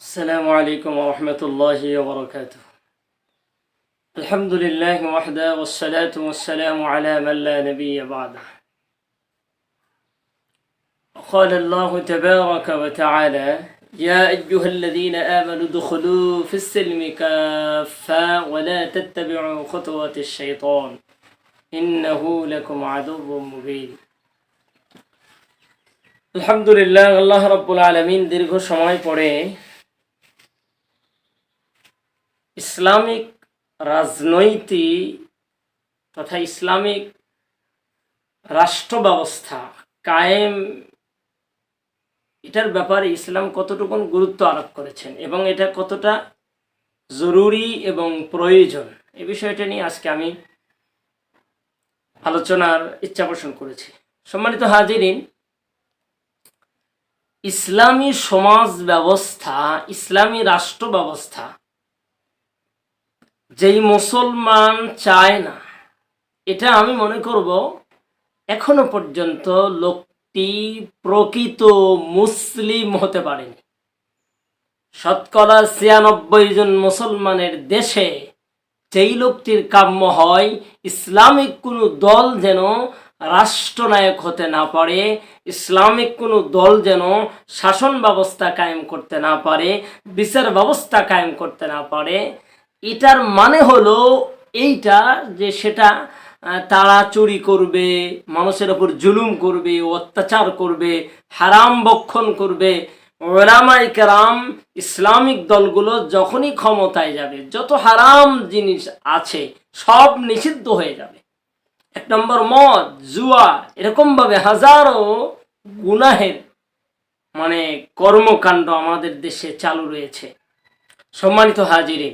السلام عليكم ورحمة الله وبركاته الحمد لله وحده والصلاة والسلام على من لا نبي بعده قال الله تبارك وتعالى يا أيها الذين آمنوا ادخلوا في السلم كافة ولا تتبعوا خطوات الشيطان إنه لكم عدو مبين আলহামদুলিল্লাহ আল্লাহ রব্বুল আলমিন দীর্ঘ সময় পরে ইসলামিক রাজনৈতিক তথা ইসলামিক রাষ্ট্র ব্যবস্থা কায়েম, এটার ব্যাপারে ইসলাম কতটুকু গুরুত্ব আরোপ করেছেন এবং এটা কতটা জরুরি এবং প্রয়োজন, এ বিষয়টা নিয়ে আজকে আমি আলোচনার ইচ্ছা পোষণ করেছি। সম্মানিত হাজিরিন, ইসলামী সমাজ ব্যবস্থা, ইসলামী রাষ্ট্র ব্যবস্থা যেই মুসলমান চায় না, এটা আমি মনে করব এখনও পর্যন্ত লোকটি প্রকৃত মুসলিম হতে পারেনি। শতকরা ছিয়ানব্বই জন মুসলমানের দেশে যেই লোকটির কাম্য হয়, ইসলামিক কোনো দল যেন রাষ্ট্রনায়ক হতে না পারে, ইসলামিক কোনো দল যেন শাসন ব্যবস্থা কায়েম করতে না পারে, বিচার ব্যবস্থা কায়েম করতে না পারে এটার মানে হলো এইটা যে সেটা তারা চুরি করবে, মানুষের ওপর জুলুম করবে, অত্যাচার করবে, হারাম বক্ষণ করবে। ওলামাই কেরাম, ইসলামিক দলগুলো যখনই ক্ষমতায় যাবে, যত হারাম জিনিস আছে, সব নিষিদ্ধ হয়ে যাবে। এক নম্বর মদ, জুয়া এরকম ভাবে হাজারো গুনাহের মানে কর্মকাণ্ড আমাদের দেশে চালু রয়েছে। সম্মানিত হাজিরে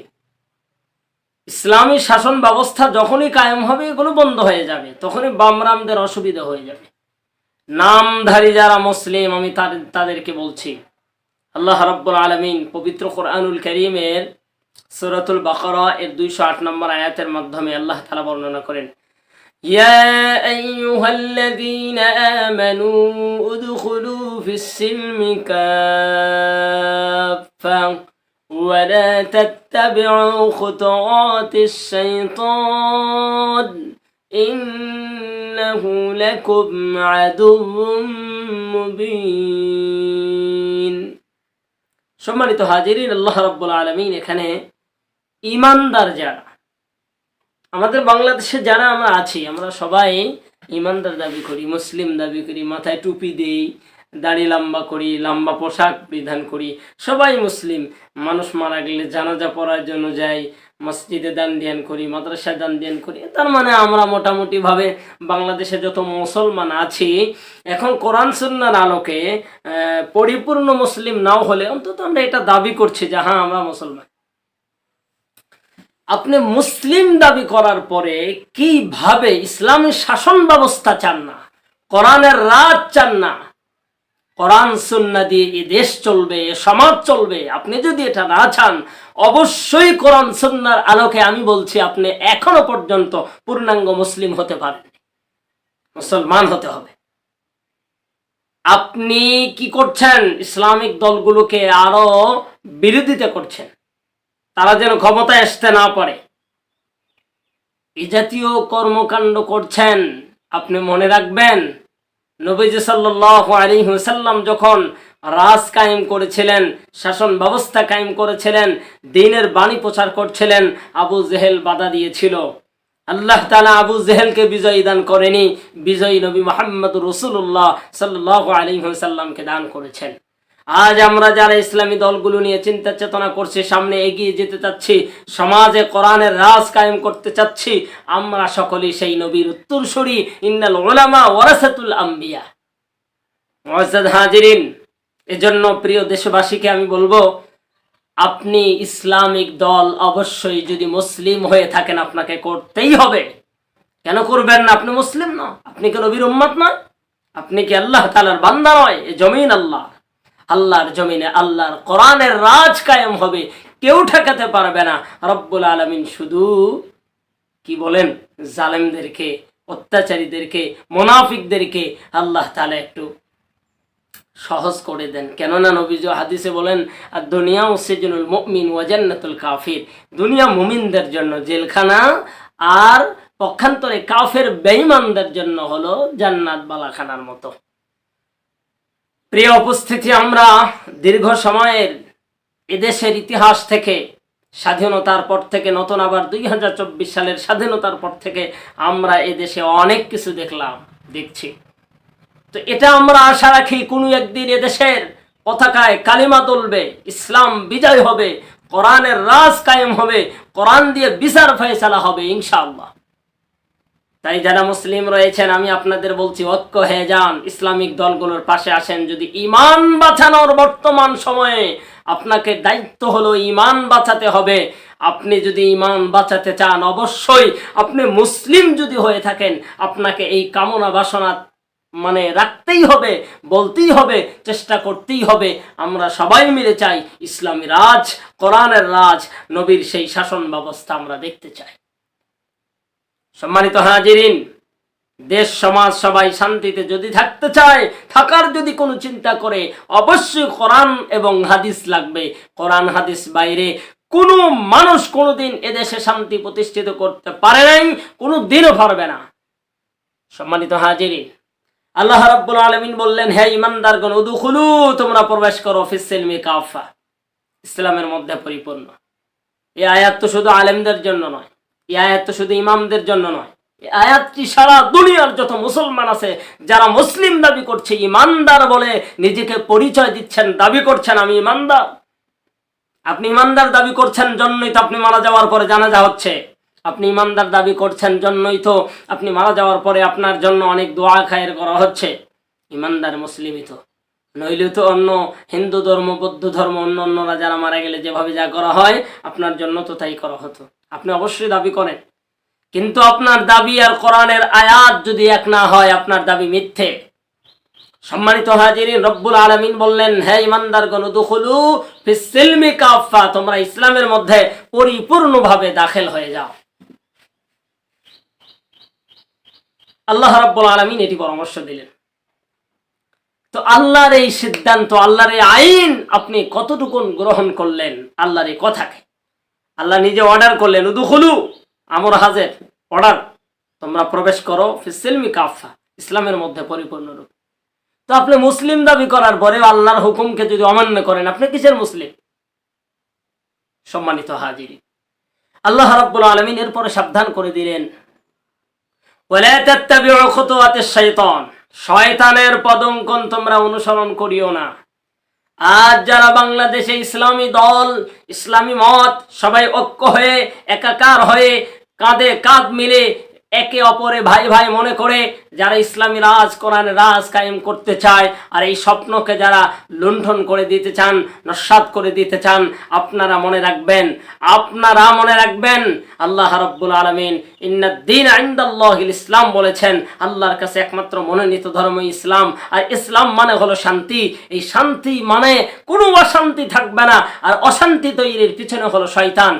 ইসলামী শাসন ব্যবস্থা যখনই কায়েম হবে এগুলো বন্ধ হয়ে যাবে তখনই বামরামদের অসুবিধা হয়ে যাবে নামধারী যারা মুসলিম আমি তাদের তাদেরকে বলছি আল্লাহ রাব্বুল আলমিন পবিত্র কোরআনুল করিমের সুরাতুল বাকরা এর দুইশো আট নম্বর আয়াতের মাধ্যমে আল্লাহ তালা বর্ণনা করেন يا أيها الذين آمنوا ادخلوا في السلم كافة ولا تتبعوا خطوات الشيطان إنه لكم عدو مبين সম্মানিত হাজিরিন আল্লাহ রাব্বুল আলমিন এখানে ইমানদার যারা আমাদের বাংলাদেশে যারা আমরা আছি আমরা সবাই ইমানদার দাবি করি মুসলিম দাবি করি মাথায় টুপি দেই দাড়ি লম্বা করি, লম্বা পোশাক পরিধান করি। সবাই মুসলিম। মানুষ মারা গেলে জানাজা পড়ার জন্য যাই, মসজিদে দান ধ্যান করি, মাদ্রাসায় দান ধ্যান করি। তার মানে আমরা মোটামুটি ভাবে বাংলাদেশে যত মুসলমান আছি, এখন কোরআন সুন্নার আলোকে পরিপূর্ণ মুসলিম নাও হলে অন্তত আমরা এটা দাবি করছি যে হ্যাঁ আমরা মুসলমান। আপনি মুসলিম দাবি করার পরে কীভাবে ইসলামী শাসন ব্যবস্থা চান না? কোরআনের রাজ চান না? কোরআন সুন্না দিয়ে এ দেশ চলবে এ সমাজ চলবে। আপনি যদি এটা না চান, অবশ্যই কোরআন সুন্নার আলোকে আমি বলছি, আপনি এখনও পর্যন্ত পূর্ণাঙ্গ মুসলিম হতে পারেন মুসলমান হতে হবে। আপনি কি করছেন? ইসলামিক দলগুলোকে আরও বিরোধিতা করছেন। তারা যেন ক্ষমতায় আসতে না পারে। এ জাতীয় কর্মকাণ্ড করছেন, আপনি মনে রাখবেন নবীজি সাল্লাহ আলী হুসাল্লাম যখন রাজ কায়েম করেছিলেন, শাসন ব্যবস্থা কায়েম করেছিলেন, দিনের বাণী প্রচার করছিলেন, আবু জেহেল বাধা দিয়েছিল। আল্লাহ তালা আবু জেহেলকে বিজয়ী দান করেনি, বিজয়ী নবী মোহাম্মদ রসুল্লাহ সাল্লাহ আলী হুসাল্লামকে দান করেছেন। আজ আমরা যারা ইসলামী দলগুলো নিয়ে চিন্তা চেতনা করছি, সামনে এগিয়ে যেতে চাচ্ছি, সমাজে কোরআনের রাজ কায়েম করতে চাচ্ছি, আমরা সকলেই সেই নবীর উত্তরসূরি, ইন্নাল ওলামা ওয়ারাসাতুল আম্বিয়া। মুআজ্জাদ হাজিরিন, এজন্য প্রিয় দেশবাসীকে আমি বলব, আপনি ইসলামিক দল অবশ্যই যদি মুসলিম হয়ে থাকেন, আপনাকে করতেই হবে। কেন করবেন না? আপনি মুসলিম না। আপনি কি নবীর উম্মত নয়? আপনি কি আল্লাহ তালার বান্দা নয়? এ জমিন আল্লাহ। আল্লাহর জমিনে আল্লাহর কোরআনের রাজ কায়েম হবে। কেউ ঠেকাতে পারবে না। রব্বুল আলমিন শুধু কি বলেন? জালেমদেরকে, অত্যাচারীদেরকে, মোনাফিকদেরকে আল্লাহ তালা একটু সহজ করে দেন। কেননা নবীজ হাদিসে বলেন আর দুনিয়া উসিজনুল মমিন ওয়াজান্নাতুল কাফির। দুনিয়া মুমিনদের জন্য জেলখানা আর পক্ষান্তরে কাফের বেঈমানদের জন্য হলো জান্নাত বালাখানার মতো। প্রিয় উপস্থিতি, আমরা দীর্ঘ সময়ের এদেশের ইতিহাস থেকে, স্বাধীনতার পর থেকে, নতুন আবার দুই হাজার চব্বিশ সালের স্বাধীনতার পর থেকে আমরা এদেশে অনেক কিছু দেখলাম, দেখছি। তো এটা আমরা আশা রাখি, কোনো একদিন এদেশের পতাকায় কালিমা তুলবে, ইসলাম বিজয় হবে, কোরআনের রাজ কায়েম হবে, কোরআন দিয়ে বিচার ফয়সালা হবে, ইনশাআল্লাহ। তাই যারা মুসলিম রয়েছেন, আমি আপনাদের বলছি, ঐক্য হয়ে যান। ইসলামিক দলগুলোর পাশে আসেন। যদি ইমান বাঁচানোর বর্তমান সময়ে আপনাকে দায়িত্ব হলো ইমান বাঁচাতে হবে, আপনি যদি ইমান বাঁচাতে চান, অবশ্যই আপনি মুসলিম যদি হয়ে থাকেন, আপনাকে এই কামনা বাসনা মানে রাখতেই হবে, বলতেই হবে, চেষ্টা করতেই হবে। আমরা সবাই মিলে চাই ইসলামী রাজ, কোরআনের রাজ, নবীর সেই শাসন ব্যবস্থা আমরা দেখতে চাই। সম্মানিত হাজিরিন, দেশ, সমাজ, সবাই শান্তিতে যদি থাকতে চায়, থাকার যদি কোনো চিন্তা করে, অবশ্যই কোরআন এবং হাদিস লাগবে। কোরআন, হাদিস বাইরে কোনো মানুষ কোনোদিন এদেশে শান্তি প্রতিষ্ঠিত করতে পারে নাই, কোনো দিনও পারবে না। সম্মানিত হাজিরিন, আল্লাহ রাব্বুল আলামিন বললেন, হে ইমানদারগণ, উদুখুলু, তোমরা প্রবেশ করো ফিসিলমি কাফা। ইসলামের মধ্যে পরিপূর্ণ। এই আয়াত তো শুধু আলেমদের জন্য নয় এই আয়াত তো শুধু ইমামদের জন্য নয়। আয়াতটি সারা দুনিয়ার যত মুসলমান আছে, যারা মুসলিম দাবি করছে, ইমানদার বলে নিজেকে পরিচয় দিচ্ছেন, দাবি করছেন, আমি ইমানদার। আপনি ইমানদার দাবি করছেন, জন্যই তো আপনি মারা যাওয়ার পরে জানাজা হচ্ছে। আপনি ইমানদার দাবি করছেন, জন্যই তো আপনি মারা যাওয়ার পরে আপনার জন্য অনেক দোয়া খায়ের করা হচ্ছে। ইমানদার মুসলিমই তো। নইলে তো অন্য হিন্দু ধর্ম, বৌদ্ধ ধর্ম, অন্য অন্যরা যারা মারা গেলে যেভাবে যা করা হয়, আপনার জন্য তো তাই করা হতো। আপনি অবশ্যই দাবি করেন। কিন্তু আপনার দাবি আর কোরআনের আয়াত যদি এক না হয়, আপনার দাবি মিথ্যে। সম্মানিত হাজিরিন, রব্বুল আলমিন বললেন, হে ইমানদারগণ দুখুলু ফিসিলমি কাফা তোমরা ইসলামের মধ্যে পরিপূর্ণভাবে দাখিল হয়ে যাও। আল্লাহ রাব্বুল আলমিন এটি পরামর্শ দিলেন। তো আল্লাহর এই সিদ্ধান্ত, আল্লাহর এই আইন আপনি কতটুকুন গ্রহণ করলেন? আল্লাহর এই কথাকে। আল্লাহ নিজে অর্ডার করলেন, উদুখুলু, আমর হাজের অর্ডার তোমরা প্রবেশ করো ফিসিলমি কাফা ইসলামের মধ্যে পরিপূর্ণ রূপ। তো আপনি মুসলিম দাবি করার পরে আল্লাহর হুকুমকে যদি অমান্য করেন, আপনি কিসের মুসলিম? সম্মানিত হাজিরি আল্লাহ রাব্বুল আলমিন এরপরে সাবধান করে দিলেন, ওয়ালা তাত্তাবিউ খুতুওয়াতিশ শাইতান। শয়তানের পদঙ্কন তোমরা অনুসরণ করিও না। আজ যারা বাংলাদেশে ইসলামী দল, ইসলামী মত, সবাই ঐক্য হয়ে, একাকার হয়ে, কাঁধে কাঁধ মিলে একে অপরে ভাই ভাই মনে করে, যারা ইসলামী রাজ, কোরআন রাজ কায়েম করতে চায়, আর এই স্বপ্নকে যারা লুণ্ঠন করে দিতে চান, নস্বাত করে দিতে চান, আপনারা মনে রাখবেন, আপনারা মনে রাখবেন, আল্লাহ রব্বুল আলমিন ইন্নাদ্দিন আইন্দাল্লাহিল ইসলাম বলেছেন, আল্লাহর কাছে একমাত্র মনোনীত ধর্ম ইসলাম, আর ইসলাম মানে হলো শান্তি। এই শান্তি মানে কোনো অশান্তি থাকবে না, আর অশান্তি তৈরির পিছনে হলো শয়তান।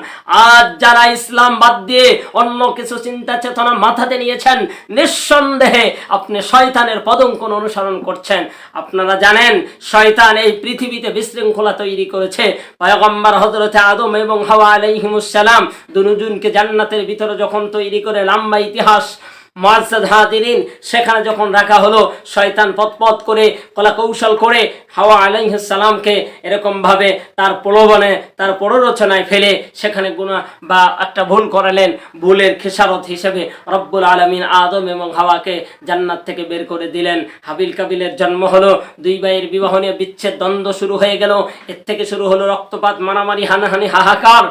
আজ যারা ইসলাম বাদ দিয়ে অন্য কিছু চিন্তা চেতনা মাথাতে নিয়েছেন। নিঃসন্দেহে আপনি শয়তানের পদঙ্কন অনুসরণ করছেন। আপনারা জানেন, শয়তান এই পৃথিবীতে বিশৃঙ্খলা তৈরি করেছে। পয়গম্বর হজরতে আদম এবং হাওয়া আলাইহিমুসালাম দুজনকে জান্নাতের ভিতরে যখন তৈরি করে, লাম্বা ইতিহাস মার্সাদ হাদিরিন সেখানে যখন রাখা হলো, শয়তান পথপথ করে কলা কৌশল করে, হাওয়া আলাইসালামকে এরকমভাবে তার প্রলোভনে, তার প্ররোচনায় ফেলে, সেখানে গুণা বা একটা ভুল করালেন, ভুলের খেসারত হিসেবে রব্বুল আলমিন আদম এবং হাওয়াকে জান্নাত থেকে বের করে দিলেন। হাবিল কাবিলের জন্ম হলো, দুই ভাইয়ের বিবাহ নিয়ে বিচ্ছেদ দ্বন্দ্ব শুরু হয়ে গেল। এর থেকে শুরু হলো রক্তপাত, মারামারি, হানাহানি, হাহাকার।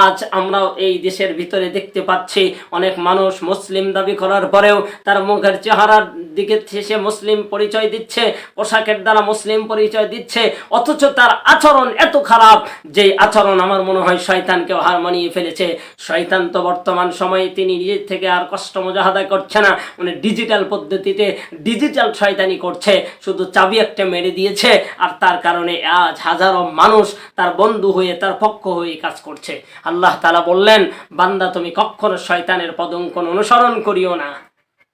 আজ আমরাও এই দেশের ভিতরে দেখতে পাচ্ছি, অনেক মানুষ মুসলিম দাবি করার পরেও তার মুখের চেহারার দিকে সে মুসলিম পরিচয় দিচ্ছে, পোশাকের দ্বারা মুসলিম পরিচয় দিচ্ছে, অথচ তার আচরণ এত খারাপ যে আচরণ আমার মনে হয় শয়তানকেও হার মানিয়ে ফেলেছে। শয়তান তো বর্তমান সময়ে তিনি নিজের থেকে আর কষ্ট মজাহাদা করছে না মানে ডিজিটাল পদ্ধতিতে ডিজিটাল শয়তানি করছে, শুধু চাবি একটা মেরে দিয়েছে আর তার কারণে আজ হাজারো মানুষ তার বন্ধু হয়ে, তার পক্ষ হয়ে কাজ করছে। আল্লাহ তালা বললেন, বান্দা তুমি কখনো শয়তানের পদঙ্কন অনুসরণ করিও না।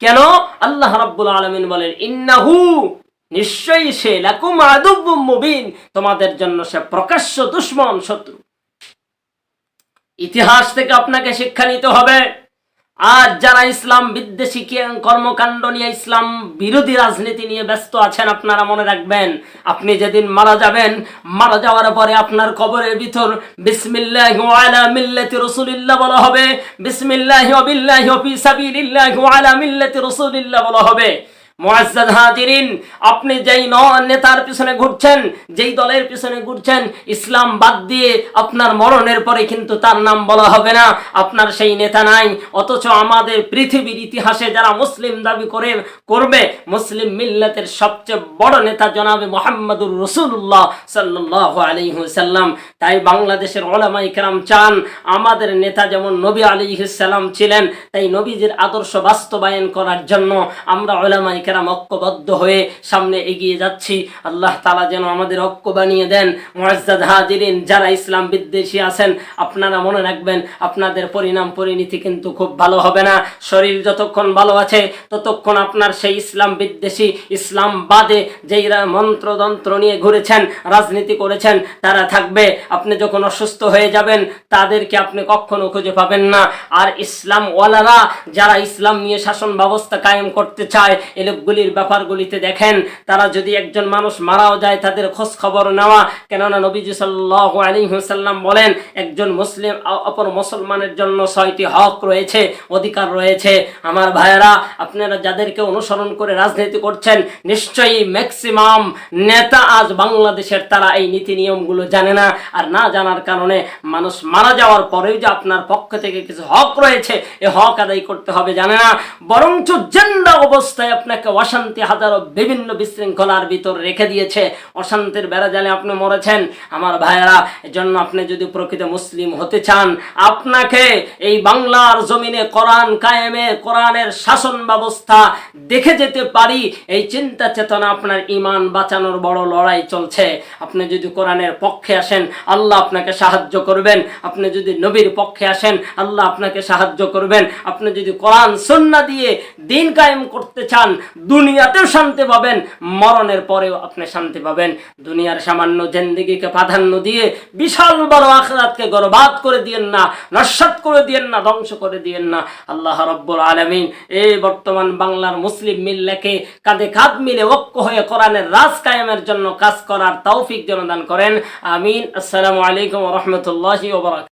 কেন? আল্লাহ রাব্বুল আলমিন বলেন, ইন্নাহু নিশ্চয়ই সে লাকুম মুবিন, তোমাদের জন্য সে প্রকাশ্য দুশ্মন শত্রু। ইতিহাস থেকে আপনাকে শিক্ষা নিতে হবে। আজ যারা ইসলাম বিদ্বেষী কর্মকাণ্ড নিয়ে ইসলাম বিরোধী রাজনীতি নিয়ে ব্যস্ত আছেন, আপনারা মনে রাখবেন, আপনি যেদিন মারা যাবেন, মারা যাওয়ার পরে আপনার কবরের ভিতর বিসমিল্লাহ আলা মিল্লাতি রসুলিল্লাহ বলা হবে। বিসমিল্লাহ বিল্লাহ ফি সাবিলিল্লাহ আলা মিল্লাতি রসুলিল্লাহ বলা হবে। মুআজ্জাদ হাজিরিন, আপনি যেই ন নেতার পিছনে ঘুরছেন, যেই দলের পিছনে ঘুরছেন, ইসলাম বাদ দিয়ে আপনার মরণের পরে কিন্তু তার নাম বলা হবে না। আপনার সেই নেতা নাই, অথচ আমাদের পৃথিবীর ইতিহাসে যারা মুসলিম দাবি করে, করবে, মুসলিম মিল্লাতের সবচেয়ে বড় নেতা জনাবে মোহাম্মদুর রসুল্লাহ সাল্লাহ আলিহাল্লাম তাই বাংলাদেশের ওলামাই কেরাম চান, আমাদের নেতা যেমন নবী আলিহাল্লাম ছিলেন, তাই নবীজির আদর্শ বাস্তবায়ন করার জন্য আমরা ওলামাই কেরাম ঐক্যবদ্ধ হয়ে সামনে এগিয়ে যাচ্ছি। আল্লাহ তালা যেন আমাদের ঐক্য বানিয়ে দেন। মুআজ্জাদ হাজিরিন যারা ইসলাম বিদ্বেষী আছেন, আপনারা মনে রাখবেন আপনাদের পরিণাম পরিণতি কিন্তু খুব ভালো হবে না। শরীর যতক্ষণ ভালো আছে, ততক্ষণ আপনার সেই ইসলাম বিদ্বেষী ইসলাম বাদে যেইরা মন্ত্রতন্ত্র নিয়ে ঘুরেছেন, রাজনীতি করেছেন, তারা থাকবে। আপনি যখন অসুস্থ হয়ে যাবেন, তাদেরকে আপনি কখনো খুঁজে পাবেন না। আর ইসলাম ওয়ালারা যারা ইসলাম নিয়ে শাসন ব্যবস্থা কায়েম করতে চায়, এ লোকগুলির ব্যাপারগুলিতে দেখেন, তারা যদি একজন মানুষ মারাও যায় তাদের খোঁজ খবর নেওয়া, কেননা নবীজি সাল্লাহ আলী হুসাল্লাম বলেন, একজন মুসলিম অপর মুসলমানের জন্য ছয়টি হক রয়েছে, অধিকার রয়েছে। আমার ভাইয়েরা, আপনারা যাদেরকে অনুসরণ করে রাজনীতি করছেন, নিশ্চয়ই ম্যাক্সিমাম নেতা আজ বাংলাদেশের তারা এই নীতি নিয়মগুলো জানে না। আর না জানার কারণে মানুষ মারা যাওয়ার পরেও যে আপনার পক্ষ থেকে কিছু হক রয়েছে, এ হক আদায় করতে হবে জানে না। বরঞ্চ জেন্ডা অবস্থায় আপনাকে অশান্তি হাজারো বিভিন্ন বিশৃঙ্খলার ভিতর রেখে দিয়েছে। অশান্তির বেড়া জালে আপনি মরেছেন। আমার ভাইয়েরা, এজন্য আপনি যদি প্রকৃত মুসলিম হতে চান, আপনাকে এই বাংলার জমিনে কোরআন কায়েমে, কোরআনের শাসন ব্যবস্থা দেখে যেতে পারি। এই চিন্তা চেতনা আপনার ইমান বাঁচানোর বড় লড়াই চলছে। আপনি যদি কোরআনের পক্ষে আসেন, আল্লাহ আপনাকে সাহায্য করবেন। আপনি যদি নবীর পক্ষে আসেন, আল্লাহ আপনাকে সাহায্য করবেন। আপনি যদি কোরআন সন্না দিয়ে দিন কায়েম করতে চান দুনিয়াতেও শান্তি পাবেন, মরণের পরেও আপনি শান্তি পাবেন। দুনিয়ার সামান্য জেন্দিগিকে প্রাধান্য দিয়ে বিশাল বড় আখরাতকে গর্বাদ করে দিয়েন না, নস্বাত করে দিয়েন না, ধ্বংস করে দিয়েন না। আল্লাহ রব্বুল আলমিন এই বর্তমান বাংলার মুসলিম মিল্লাকে কাঁধে কাঁধ মিলে ঐক্য হয়ে কোরআনের রাজ কায়েমের জন্য কাজ করার তৌফিক জনদান করেন। আমিন। আসসালামু আলাইকুম রহমতুল্লাহি ওবরাক